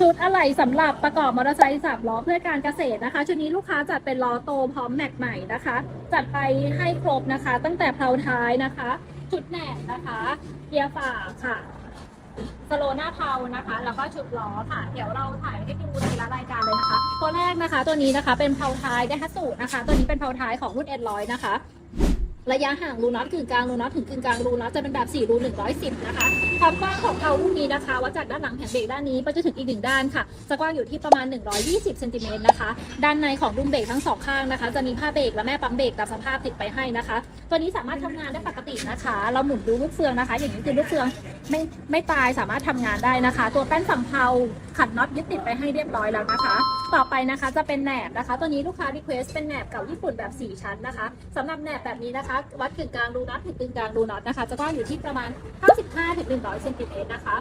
ชุดอะไหล่สำหรับประกอบมอเตอร์ไซค์สับล้อเพื่อการเกษตรนะคะ ชุดนี้ลูกค้าจัดเป็นล้อโตพร้อมแม็กใหม่นะคะ จัดไปให้ครบนะคะ ตั้งแต่เพลาท้ายนะคะ ชุดแหนบนะคะเกียร์ฝาค่ะสโลหน้าเพลานะคะ แล้วก็ชุดล้อค่ะ เดี๋ยวเราถ่ายให้ดูในละรายการเลยนะคะ ตัวแรกนะคะ ตัวนี้นะคะเป็นเพลาท้ายไดฮัตสุนะคะ ตัวนี้เป็นเพลาท้ายของรุ่นเอ็ดร้อยนะคะ ระยะห่างรูน็อตกึ่งกลางรูน็อตถึงกึ่งกลางรูน็อตจะเป็นแบบ4รู110 นะคะความกว้างของเพลารุ่นนี้นะคะวัดจากด้านหลังแผงเบรกด้านนี้ไปจนถึงอีกหนึ่งด้านค่ะจะกว้างอยู่ที่ประมาณ 120เซนติเมตรนะคะด้านในของดุมเบรกทั้งสองข้างนะคะ จะมีผ้าเบรกและแม่ปั๊มเบรกตามสภาพติดไปให้นะคะ ตัวนี้สามารถทำงานได้ปกตินะคะ เราหมุนดูลูกเฟืองนะคะ อย่างนี้คือลูกเฟืองไม่ไม่ตายสามารถทำงานได้นะคะ ตัวแป้นสัมเพาขัดน็อตยึดติดไปให้เรียบร้อยแล้วนะคะ ต่อไปนะคะจะเป็นแหนบนะคะ ตัวนี้ลูกค้ารีเควสเป็นแหนบเก่าญี่ปุ่นแบบ 4 ชั้นนะคะสำหรับแหนบแบบนี้นะคะ วัดกึ่งกลางรูน็อตถึงกึ่งกลางรูน็อตนะคะ จะกว้างอยู่ที่ประมาณ95ถึง100เซนติเมตรนะคะ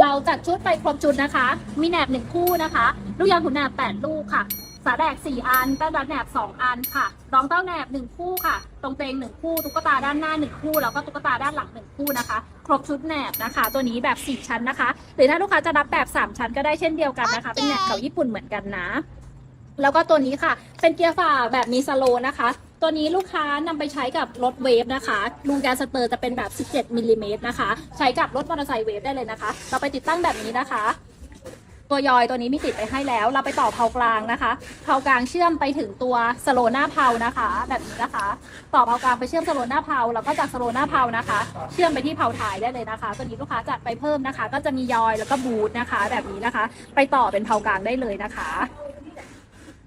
เราจัดชุดไปครบชุดนะคะ มีแหนบหนึ่งคู่นะคะ ลูกยางขุนแหนบ8ลูกค่ะ สาแดก 4 อันแป้นรัดแหนบ 2 อันค่ะรองเต้าแหนบ 1 คู่ค่ะ ตรงเตง 1 คู่ ตุ๊กตาด้านหน้า 1 คู่ แล้วก็ตุ๊กตาด้านหลัง 1 คู่นะคะ ครบชุดแหนบนะคะ ตัวนี้แบบ 4 ชั้นนะคะ หรือถ้าลูกค้าจะรับแบบ 3 ชั้นก็ได้เช่นเดียวกันนะคะ เป็นแหนบเก่าญี่ปุ่นเหมือนกันนะ แล้วก็ตัวนี้ค่ะ เป็นเกียร์ฝ่าแบบมีสโลนะคะ ตัวนี้ลูกค้านำไปใช้กับรถเวฟนะคะลูกยางสเตอร์จะเป็นแบบ 17มิลลิเมตรนะคะ ใช้กับรถมอเตอร์ไซค์เวฟได้เลยนะคะ เราไปติดตั้งแบบนี้นะคะ ตัวยอยตัวนี้มีติดไปให้แล้ว เราไปต่อเพากลางนะคะ เพากลางเชื่อมไปถึงตัวสโลน่าเพานะคะ แบบนี้นะคะ ต่อเพากลางไปเชื่อมสโลน่าเพาแล้วก็จากสโลน่าเพานะคะ เชื่อมไปที่เพาถ่ายได้เลยนะคะ ตัวนี้ลูกค้าจัดไปเพิ่มนะคะ ก็จะมียอยแล้วก็บูทนะคะ แบบนี้นะคะ ไปต่อเป็นเพากลางได้เลยนะคะ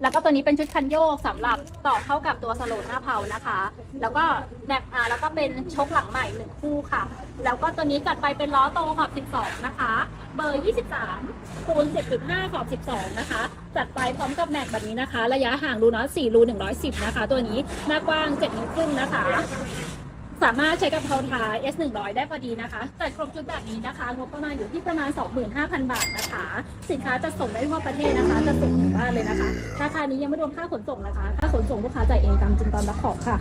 แล้วก็ตัวนี้เป็นชุดคันโยกสำหรับต่อเข้ากับตัวสโลนหน้าเพานะคะ แล้วก็แนบอ่าแล้วก็เป็นชกหลังใหม่หนึ่งคู่ค่ะ แล้วก็ตัวนี้จัดไปเป็นล้อโตขอบ 12 นะคะ เบอร์ 23 คูณ 10.5 ขอบ 12 นะคะ จัดไปพร้อมกับแม็กแบบนี้นะคะ ระยะห่างรูน็อต4รู110 นะคะ ตัวนี้หน้ากว้าง7นิ้วครึ่งนะคะ สามารถใช้กับเพาทา S 1 0 0 ได้พอดีนะคะจัดครบชุดแบบนี้นะคะงบประมาณอยู่ที่ประมาณ 25,000 บาทนะคะ สินค้าจะส่งได้ทั่วประเทศนะคะ จะส่งถึงบ้านเลยนะคะราคานี้ยังไม่รวมค่าขนส่งนะคะ ค่าขนส่งลูกค้าจ่ายเองตามจริงตอนรับของค่ะ